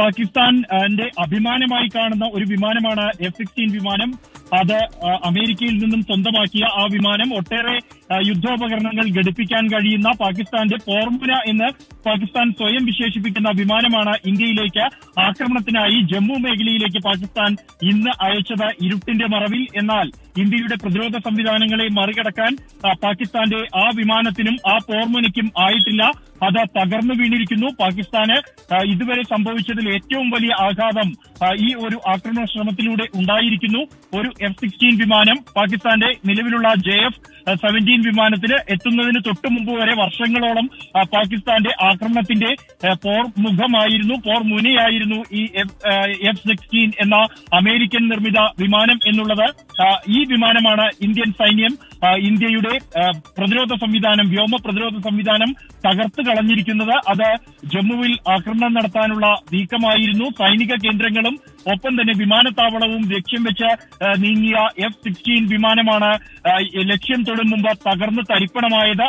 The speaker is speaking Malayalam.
പാകിസ്ഥാന്റെ അഭിമാനമായി കാണുന്ന ഒരു വിമാനമാണ് എഫ് സിക്സ്റ്റീൻ വിമാനം. അത് അമേരിക്കയിൽ നിന്നും സ്വന്തമാക്കിയ ആ വിമാനം. ഒട്ടേറെ യുദ്ധോപകരണങ്ങൾ ഘടിപ്പിക്കാൻ കഴിയുന്ന പാകിസ്ഥാന്റെ ഫോർമുല എന്ന് പാകിസ്ഥാൻ സ്വയം വിശേഷിപ്പിക്കുന്ന വിമാനമാണ് ഇന്ത്യയിലേക്ക് ആക്രമണത്തിനായി ജമ്മു മേഖലയിലേക്ക് പാകിസ്ഥാൻ ഇന്ന് അയച്ചത് ഇരുട്ടിന്റെ മറവിൽ. എന്നാൽ ഇന്ത്യയുടെ പ്രതിരോധ സംവിധാനങ്ങളെ മറികടക്കാൻ പാകിസ്ഥാന്റെ ആ വിമാനത്തിനും ആ ഫോർമുലയ്ക്കും ആയിട്ടില്ല. അത് തകർന്നു വീണിരിക്കുന്നു. പാകിസ്ഥാന് ഇതുവരെ സംഭവിച്ചതിൽ ഏറ്റവും വലിയ ആഘാതം ഈ ഒരു ആക്രമണ ശ്രമത്തിലൂടെ ഉണ്ടായിരിക്കുന്നു. ഒരു എഫ് സിക്സ്റ്റീൻ വിമാനം പാകിസ്ഥാന്റെ നിലവിലുള്ള ജെ എഫ് സെവന്റീൻ വിമാനത്തിന് എത്തുന്നതിന് തൊട്ടു മുമ്പ് വരെ വർഷങ്ങളോളം പാകിസ്ഥാന്റെ ആക്രമണത്തിന്റെ പോർ മുഖമായിരുന്നു പോർ മുനയായിരുന്നു ഈ എഫ് സിക്സ്റ്റീൻ എന്ന അമേരിക്കൻ നിർമ്മിത വിമാനം എന്നുള്ളത്. ഈ വിമാനമാണ് ഇന്ത്യൻ സൈന്യം ഇന്ത്യയുടെ പ്രതിരോധ സംവിധാനം വ്യോമ പ്രതിരോധ സംവിധാനം തകർത്ത് കളഞ്ഞിരിക്കുന്നത്. അത് ജമ്മുവിൽ ആക്രമണം നടത്താനുള്ള നീക്കമായിരുന്നു. സൈനിക കേന്ദ്രങ്ങളും ഒപ്പം തന്നെ വിമാനത്താവളവും ലക്ഷ്യം വെച്ച് നീങ്ങിയ എഫ് സിക്സ്റ്റീൻ വിമാനമാണ് ലക്ഷ്യം തൊടും മുമ്പ് തകർന്ന് തരിപ്പണമായത്.